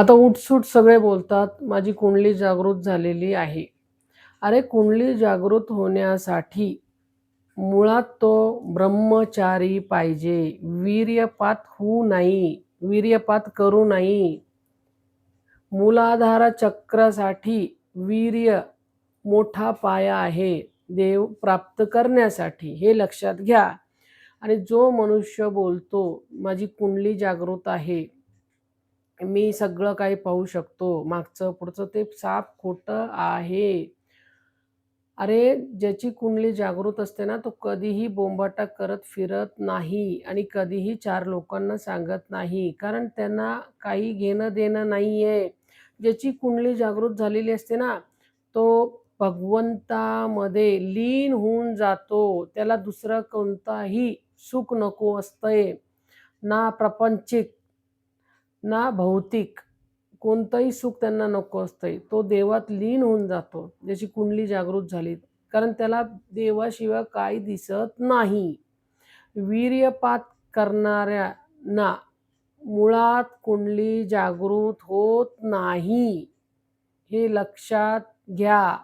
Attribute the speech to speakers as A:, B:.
A: आता उठसूट सगळे बोलतात माझी कुंडली जागृत झालेली आहे. अरे कुंडली जागृत होण्यासाठी मुळात तो ब्रह्मचारी पाहिजे. वीर्यपात होऊ नाही वीर्यपात करू नाही. मूलाधार चक्रासाठी वीर्य मोठा पाया आहे देव प्राप्त करण्यासाठी. हे लक्षात घ्या. आणि जो मनुष्य बोलतो माझी कुंडली जागृत आहे. मी सगळं काही पाहू शकतो. मागचं पुढचं ते साप खोटं आहे. अरे ज्याची कुंडली जागृत असते ना तो कधीही बोंबाटा करत फिरत नाही आणि कधीही चार लोकांना सांगत नाही. कारण त्यांना काही घेणं देणं नाही आहे ज्याची कुंडली जागृत झालेली असते ना तो भगवंतामध्ये लीन होऊन जातो. त्याला दुसरं कोणताही सुख नको असतंय. ना प्रपंचिक ना भौतिक कोणतंही सुख त्यांना नको असतंय तो देवात लीन होऊन जातो ज्याची कुंडली जागृत झाली. कारण त्याला देवाशिवाय काही दिसत नाही. वीर्यपात करणाऱ्यांना मुळात कुंडली जागृत होत नाही. हे लक्षात घ्या.